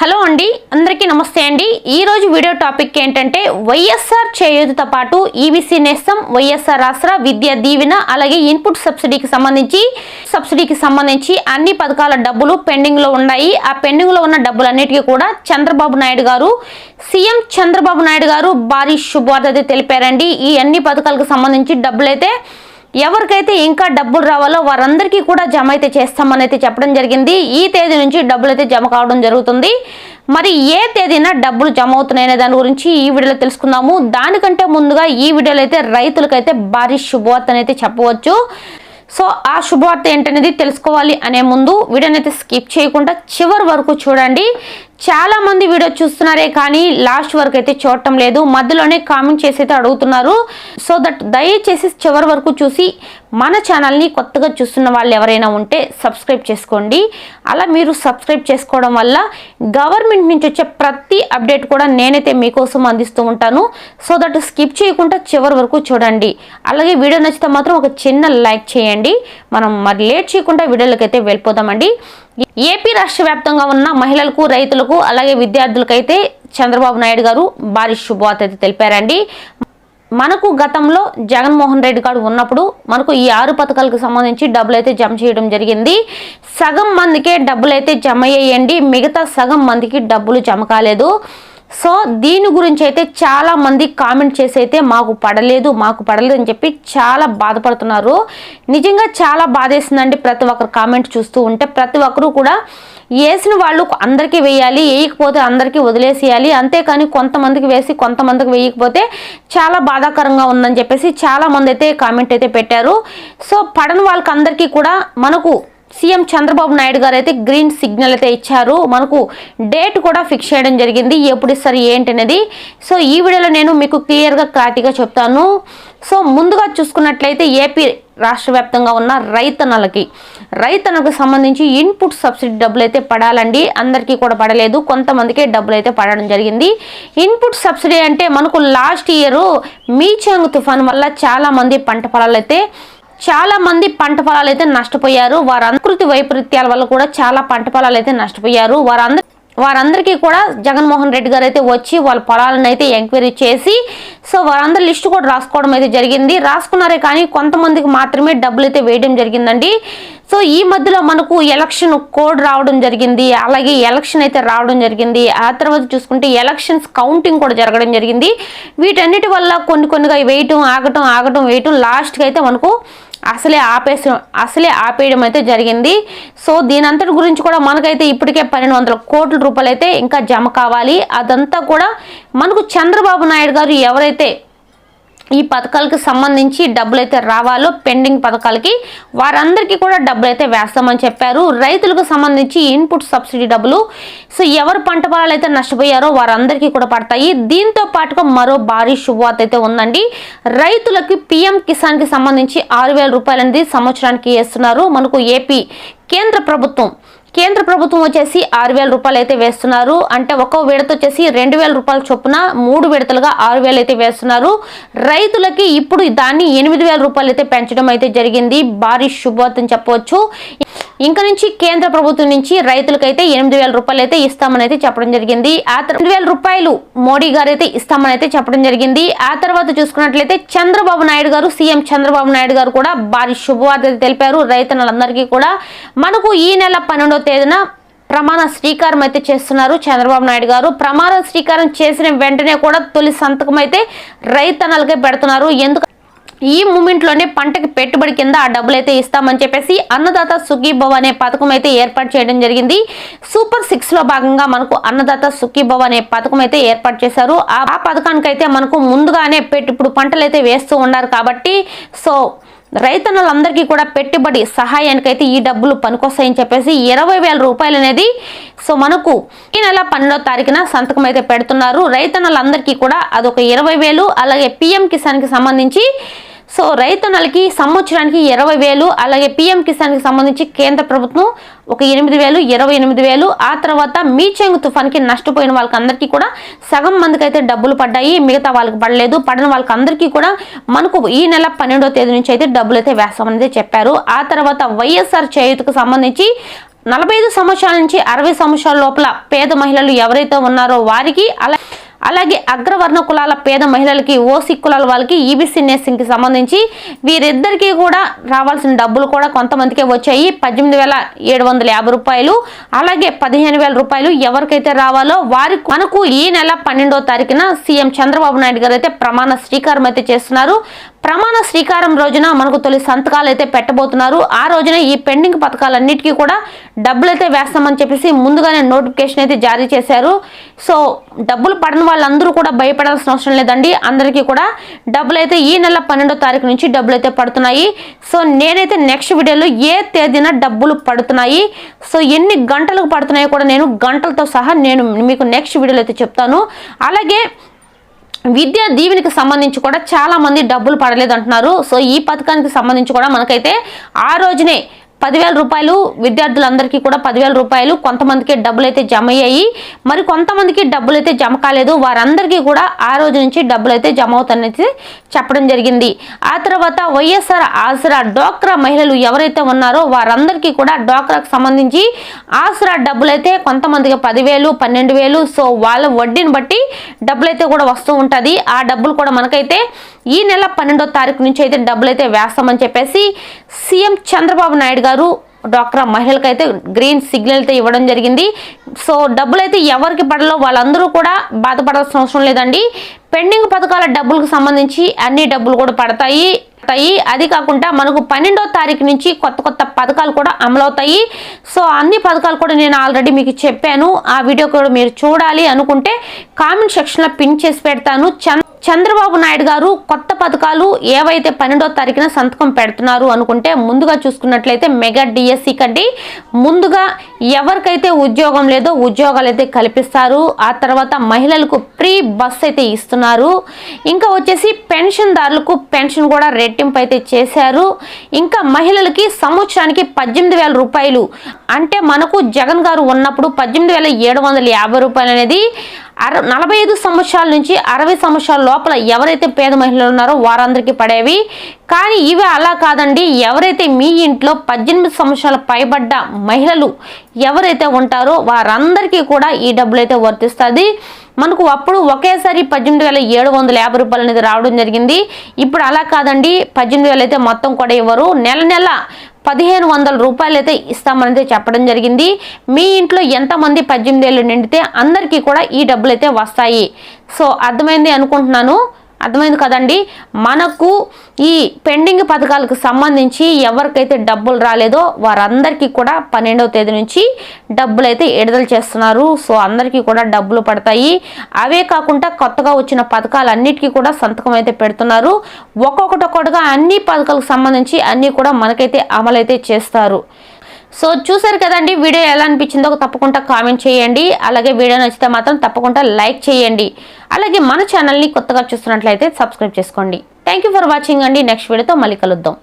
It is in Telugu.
హలో అండి అందరికీ నమస్తే అండి. ఈరోజు వీడియో టాపిక్ ఏంటంటే వైఎస్ఆర్ చేయూతతో పాటు ఈబీసీ నేస్తం వైఎస్ఆర్ రాష్ట్ర విద్యా దీవెన అలాగే ఇన్పుట్ సబ్సిడీకి సంబంధించి సబ్సిడీకి సంబంధించి అన్ని పథకాల డబ్బులు పెండింగ్లో ఉన్నాయి. ఆ పెండింగ్లో ఉన్న డబ్బులన్నిటికీ కూడా చంద్రబాబు నాయుడు గారు సీఎం చంద్రబాబు నాయుడు గారు భారీ శుభవార్త అయితే తెలిపారండి. ఈ అన్ని పథకాలకు సంబంధించి డబ్బులైతే ఎవరికైతే ఇంకా డబ్బులు రావాలో వారందరికీ కూడా జమ అయితే చేస్తామని అయితే చెప్పడం జరిగింది. ఈ తేదీ నుంచి డబ్బులు అయితే జమ కావడం జరుగుతుంది. మరి ఏ తేదీన డబ్బులు జమ అవుతున్నాయనే దాని గురించి ఈ వీడియోలో తెలుసుకుందాము. దానికంటే ముందుగా ఈ వీడియోలో అయితే రైతులకైతే భారీ శుభవార్త అయితే చెప్పవచ్చు. సో ఆ శుభవార్త ఏంటనేది తెలుసుకోవాలి అనే ముందు వీడియోని అయితే స్కిప్ చేయకుండా చివరి వరకు చూడండి. చాలా మంది వీడియో చూస్తున్నారే కానీ లాస్ట్ వరకు అయితే చూడటం లేదు. మధ్యలోనే కామెంట్ చేసి అయితే అడుగుతున్నారు. సో దట్ దయచేసి చివరి వరకు చూసి మన ఛానల్ని కొత్తగా చూస్తున్న వాళ్ళు ఎవరైనా ఉంటే సబ్స్క్రైబ్ చేసుకోండి. అలా మీరు సబ్స్క్రైబ్ చేసుకోవడం వల్ల గవర్నమెంట్ నుంచి వచ్చే ప్రతి అప్డేట్ కూడా నేనైతే మీకోసం అందిస్తూ ఉంటాను. సో దట్ స్కిప్ చేయకుండా చివరి వరకు చూడండి. అలాగే వీడియో నచ్చితే మాత్రం ఒక చిన్న లైక్ చేయండి. మనం మరి లేట్ చేయకుండా వీడియోలకైతే వెళ్ళిపోదామండి. ఏపీ రాష్ట్ర వ్యాప్తంగా ఉన్న మహిళలకు రైతులకు అలాగే విద్యార్థులకైతే చంద్రబాబు నాయుడు గారు భారీ శుభవార్త అయితే తెలిపారండి. మనకు గతంలో జగన్మోహన్ రెడ్డి గారు ఉన్నప్పుడు మనకు ఈ ఆరు పథకాలకు సంబంధించి డబ్బులు అయితే జమ చేయడం జరిగింది. సగం మందికే డబ్బులు అయితే జమ అయ్యండి మిగతా సగం మందికి డబ్బులు జమ కాలేదు. సో దీని గురించి అయితే చాలా మంది కామెంట్ చేసి అయితే మాకు పడలేదు మాకు పడలేదు అని చెప్పి చాలా బాధపడుతున్నారు. నిజంగా చాలా బాధేసిందండి ప్రతి ఒక్కరు కామెంట్ చూస్తూ ఉంటే. ప్రతి ఒక్కరు కూడా వేసిన వాళ్ళు అందరికీ వేయాలి వేయకపోతే అందరికీ వదిలేసేయాలి. అంతేకాని కొంతమందికి వేసి కొంతమందికి వేయకపోతే చాలా బాధాకరంగా ఉందని చెప్పేసి చాలామంది అయితే కామెంట్ అయితే పెట్టారు. సో పడని వాళ్ళకి అందరికీ కూడా మనకు సీఎం చంద్రబాబు నాయుడు గారు అయితే గ్రీన్ సిగ్నల్ అయితే ఇచ్చారు. మనకు డేట్ కూడా ఫిక్స్ చేయడం జరిగింది. ఎప్పుడు ఇస్తారు ఏంటి అనేది. సో ఈ వీడియోలో నేను మీకు క్లియర్గా క్లారిటీగా చెప్తాను. సో ముందుగా చూసుకున్నట్లయితే ఏపీ రాష్ట్ర వ్యాప్తంగా ఉన్న రైతన్నలకి రైతన్నకు సంబంధించి ఇన్పుట్ సబ్సిడీ డబ్బులు అయితే పడాలండి. అందరికీ కూడా పడలేదు. కొంతమందికే డబ్బులు అయితే పడడం జరిగింది. ఇన్పుట్ సబ్సిడీ అంటే మనకు లాస్ట్ ఇయర్ మీచాంగ్ తుఫాన్ వల్ల చాలామంది పంట పొలాలు అయితే చాలా మంది పంట పొలాలు అయితే నష్టపోయారు. వారి అనుకృతి వైపరీత్యాల వల్ల కూడా చాలా పంట పొలాలు అయితే నష్టపోయారు. వారందరూ వారందరికీ కూడా జగన్మోహన్ రెడ్డి గారు అయితే వచ్చి వాళ్ళ పొలాలను అయితే ఎంక్వైరీ చేసి సో వారందరి లిస్టు కూడా రాసుకోవడం అయితే జరిగింది. రాసుకున్నారే కానీ కొంతమందికి మాత్రమే డబ్బులు అయితే వేయడం జరిగిందండి. సో ఈ మధ్యలో మనకు ఎలక్షన్ కోడ్ రావడం జరిగింది. అలాగే ఎలక్షన్ అయితే రావడం జరిగింది. ఆ తర్వాత చూసుకుంటే ఎలక్షన్స్ కౌంటింగ్ కూడా జరగడం జరిగింది. వీటన్నిటి వల్ల కొన్ని కొన్నిగా వేయటం ఆగటం ఆగటం వేయటం లాస్ట్కి అయితే మనకు అసలే ఆపేసి అసలే ఆపేయడం అయితే జరిగింది. సో దీని అంతటి గురించి కూడా మనకైతే ఇప్పటికే పన్నెండు వందల కోట్ల రూపాయలు అయితే ఇంకా జమ కావాలి. అదంతా కూడా మనకు చంద్రబాబు నాయుడు గారు ఎవరైతే ఈ పథకాలకు సంబంధించి డబ్బులు అయితే రావాలో పెండింగ్ పథకాలకి వారందరికీ కూడా డబ్బులు అయితే వేస్తామని చెప్పారు. రైతులకు సంబంధించి ఇన్పుట్ సబ్సిడీ డబ్బులు సో ఎవరు పంట పొలాలు అయితే నష్టపోయారో వారందరికీ కూడా పడతాయి. దీంతో పాటుగా మరో భారీ శుభవార్త అయితే ఉందండి. రైతులకి పిఎం కిసాన్కి సంబంధించి ఆరు వేల రూపాయలు అనేది సంవత్సరానికి వేస్తున్నారు మనకు ఏపీ కేంద్ర ప్రభుత్వం కేంద్ర ప్రభుత్వం వచ్చేసి ఆరు వేల రూపాయలు అయితే వేస్తున్నారు. అంటే ఒక్కో విడత వచ్చేసి రెండు వేల రూపాయల చొప్పున మూడు విడతలుగా ఆరు వేలు అయితే వేస్తున్నారు. రైతులకి ఇప్పుడు దాన్ని ఎనిమిది వేల రూపాయలు అయితే పెంచడం అయితే జరిగింది. భారీ శుభవార్తని చెప్పవచ్చు. ఇంకా నుంచి కేంద్ర ప్రభుత్వం నుంచి రైతులకైతే ఎనిమిది వేల రూపాయలు అయితే ఇస్తామని అయితే చెప్పడం జరిగింది. ఆ తర్వాత వేల రూపాయలు మోడీ గారు అయితే ఇస్తామని అయితే చెప్పడం జరిగింది. ఆ తర్వాత చూసుకున్నట్లయితే చంద్రబాబు నాయుడు గారు సీఎం చంద్రబాబు నాయుడు గారు కూడా భారీ శుభవార్త తెలిపారు. రైతన్నలందరికీ కూడా మనకు ఈ నెల పన్నెండో తేదీన ప్రమాణ శ్రీకారం అయితే చేస్తున్నారు చంద్రబాబు నాయుడు గారు. ప్రమాణ శ్రీకారం చేసిన వెంటనే కూడా తొలి సంతకం అయితే రైతన్నలకే పెడుతున్నారు. ఎందుకు ఈ మూమెంట్లోనే పంటకి పెట్టుబడి కింద ఆ డబ్బులు అయితే ఇస్తామని చెప్పేసి అన్నదాత సుఖీభవ అనే పథకం అయితే ఏర్పాటు చేయడం జరిగింది. సూపర్ సిక్స్లో భాగంగా మనకు అన్నదాత సుఖీభవ అనే పథకం అయితే ఏర్పాటు చేశారు. ఆ పథకానికి అయితే మనకు ముందుగానే పెట్టి ఇప్పుడు పంటలు అయితే వేస్తూ ఉన్నారు కాబట్టి సో రైతన్నలందరికీ కూడా పెట్టుబడి సహాయానికైతే ఈ డబ్బులు పనికొస్తాయని చెప్పేసి ఇరవై వేల రూపాయలు అనేది సో మనకు ఈ నెల పన్నెండో తారీఖున సంతకం అయితే పెడుతున్నారు. రైతన్నలందరికీ కూడా అదొక ఇరవై వేలు అలాగే పిఎం కిసాన్కి సంబంధించి సో రైతన్నలకి సంవత్సరానికి ఇరవై వేలు అలాగే పిఎం కిసాన్కి సంబంధించి కేంద్ర ప్రభుత్వం ఒక ఎనిమిది వేలు ఇరవై ఎనిమిది వేలు. ఆ తర్వాత మీచెంగ్ తుఫాన్కి నష్టపోయిన వాళ్ళకి అందరికీ కూడా సగం మందికి అయితే డబ్బులు పడ్డాయి. మిగతా వాళ్ళకి పడలేదు. పడిన వాళ్ళకి అందరికీ కూడా మనకు ఈ నెల పన్నెండో తేదీ నుంచి అయితే డబ్బులు అయితే వేస్తామనేది చెప్పారు. ఆ తర్వాత వైఎస్ఆర్ చేయూతకు సంబంధించి నలభై ఐదు సంవత్సరాల నుంచి అరవై సంవత్సరాల లోపల పేద మహిళలు ఎవరైతే ఉన్నారో వారికి అలా అలాగే అగ్రవర్ణ కులాల పేద మహిళలకి ఓసీ కులాల వాళ్ళకి ఈబీసీ నేసింగ్కి సంబంధించి వీరిద్దరికీ కూడా రావాల్సిన డబ్బులు కూడా కొంతమందికే వచ్చాయి. పద్దెనిమిది వేల ఏడు వందల యాభై రూపాయలు అలాగే పదిహేను వేల రూపాయలు ఎవరికైతే రావాలో వారి మనకు ఈ నెల పన్నెండో తారీఖున సీఎం చంద్రబాబు నాయుడు గారు అయితే ప్రమాణ స్వీకారం అయితే చేస్తున్నారు. ప్రమాణ స్వీకారం రోజున మనకు తొలి సంతకాలు అయితే పెట్టబోతున్నారు. ఆ రోజున ఈ పెండింగ్ పథకాలన్నిటికీ కూడా డబ్బులు అయితే వేస్తామని చెప్పేసి ముందుగానే నోటిఫికేషన్ అయితే జారీ చేశారు. సో డబ్బులు పడని వాళ్ళందరూ కూడా భయపడాల్సిన అవసరం లేదండి. అందరికీ కూడా డబ్బులు అయితే ఈ నెల పన్నెండో తారీఖు నుంచి డబ్బులు అయితే పడుతున్నాయి. సో నేనైతే నెక్స్ట్ వీడియోలో ఏ తేదీన డబ్బులు పడుతున్నాయి సో ఎన్ని గంటలకు పడుతున్నాయో కూడా నేను గంటలతో సహా నేను మీకు నెక్స్ట్ వీడియోలో అయితే చెప్తాను. అలాగే విద్యా దీవెనికి సంబంధించి కూడా చాలామంది డబ్బులు పడలేదు అంటున్నారు సో ఈ పథకానికి సంబంధించి కూడా మనకైతే ఆ రోజునే పదివేల రూపాయలు విద్యార్థులందరికీ కూడా పదివేల రూపాయలు కొంతమందికి డబ్బులు అయితే జమ అయ్యాయి మరి కొంతమందికి డబ్బులు అయితే జమ కాలేదు. వారందరికీ కూడా ఆ రోజు నుంచి డబ్బులు అయితే జమ అవుతాయని చెప్పడం జరిగింది. ఆ తర్వాత వైఎస్ఆర్ ఆసరా డోక్రా మహిళలు ఎవరైతే ఉన్నారో వారందరికీ కూడా డోక్రాకు సంబంధించి ఆసరా డబ్బులు అయితే కొంతమందికి పదివేలు పన్నెండు వేలు సో వాళ్ళ వడ్డీని బట్టి డబ్బులు అయితే కూడా వస్తూ ఉంటుంది. ఆ డబ్బులు కూడా మనకైతే ఈ నెల పన్నెండో తారీఖు నుంచి అయితే డబ్బులు అయితే వేస్తామని చెప్పేసి సీఎం చంద్రబాబు నాయుడు గారు డాక్టర్ మహిళలకు అయితే గ్రీన్ సిగ్నల్ అయితే ఇవ్వడం జరిగింది. సో డబ్బులు అయితే ఎవరికి పడలో వాళ్ళందరూ కూడా బాధపడాల్సిన అవసరం లేదండి. పెండింగ్ పథకాల డబ్బులకు సంబంధించి అన్ని డబ్బులు కూడా పడతాయి. అవుతాయి. అది కాకుండా మనకు పన్నెండో తారీఖు నుంచి కొత్త కొత్త పథకాలు కూడా అమలవుతాయి. సో అన్ని పథకాలు కూడా నేను ఆల్రెడీ మీకు చెప్పాను. ఆ వీడియో కూడా మీరు చూడాలి అనుకుంటే కామెంట్ సెక్షన్లో పిన్ చేసి పెడతాను. చంద్రబాబు నాయుడు గారు కొత్త పథకాలు ఏవైతే పన్నెండో తారీఖున సంతకం పెడుతున్నారు అనుకుంటే ముందుగా చూసుకున్నట్లయితే మెగా డిఎస్సి కండి. ముందుగా ఎవరికైతే ఉద్యోగం లేదో ఉద్యోగాలు అయితే కల్పిస్తారు. ఆ తర్వాత మహిళలకు ఫ్రీ బస్ అయితే ఇస్తున్నారు. ఇంకా వచ్చేసి పెన్షన్దారులకు పెన్షన్ కూడా రెట్టింపు అయితే చేశారు. ఇంకా మహిళలకి సంవత్సరానికి పద్దెనిమిది వేల రూపాయలు. అంటే మనకు జగన్ గారు ఉన్నప్పుడు పద్దెనిమిది వేల ఏడు వందల యాభై రూపాయలు అనేది అర నలభై ఐదు సంవత్సరాల నుంచి అరవై సంవత్సరాల లోపల ఎవరైతే పేద మహిళలు ఉన్నారో వారందరికీ పడేవి. కానీ ఇవి అలా కాదండి. ఎవరైతే మీ ఇంట్లో పద్దెనిమిది సంవత్సరాల పైబడ్డ మహిళలు ఎవరైతే ఉంటారో వారందరికీ కూడా ఈ డబ్బులు అయితే వర్తిస్తుంది. మనకు అప్పుడు ఒకేసారి పద్దెనిమిది వేల ఏడు వందల యాభై రూపాయలు అనేది రావడం జరిగింది. ఇప్పుడు అలా కాదండి. పద్దెనిమిది వేలు అయితే మొత్తం కూడా ఇవ్వరు. నెల నెల పదిహేను వందల రూపాయలు అయితే ఇస్తామనేది చెప్పడం జరిగింది. మీ ఇంట్లో ఎంతమంది పద్దెనిమిది ఏళ్ళు నిండితే అందరికీ కూడా ఈ డబ్బులు అయితే వస్తాయి. సో అర్థమైంది అనుకుంటున్నాను. అర్థమైంది కదండి? మనకు ఈ పెండింగ్ పథకాలకు సంబంధించి ఎవరికైతే డబ్బులు రాలేదో వారందరికీ కూడా పన్నెండవ తేదీ నుంచి డబ్బులు అయితే విడుదల చేస్తున్నారు. సో అందరికీ కూడా డబ్బులు పడతాయి. అవే కాకుండా కొత్తగా వచ్చిన పథకాలన్నిటికీ కూడా సంతకం అయితే పెడుతున్నారు. ఒక్కొక్కటొక్కటిగా అన్ని పథకాలకు సంబంధించి అన్నీ కూడా మనకైతే అమలైతే చేస్తారు. సో చూసారు కదండి వీడియో ఎలా అనిపించిందో తప్పకుండా కామెంట్ చేయండి. అలాగే వీడియో నచ్చితే మాత్రం తప్పకుండా లైక్ చేయండి. అలాగే మన ఛానల్ని కొత్తగా చూస్తున్నట్లయితే సబ్స్క్రైబ్ చేసుకోండి. థ్యాంక్ ఫర్ వాచింగ్ అండి. నెక్స్ట్ వీడియోతో మళ్ళీ కలుద్దాం.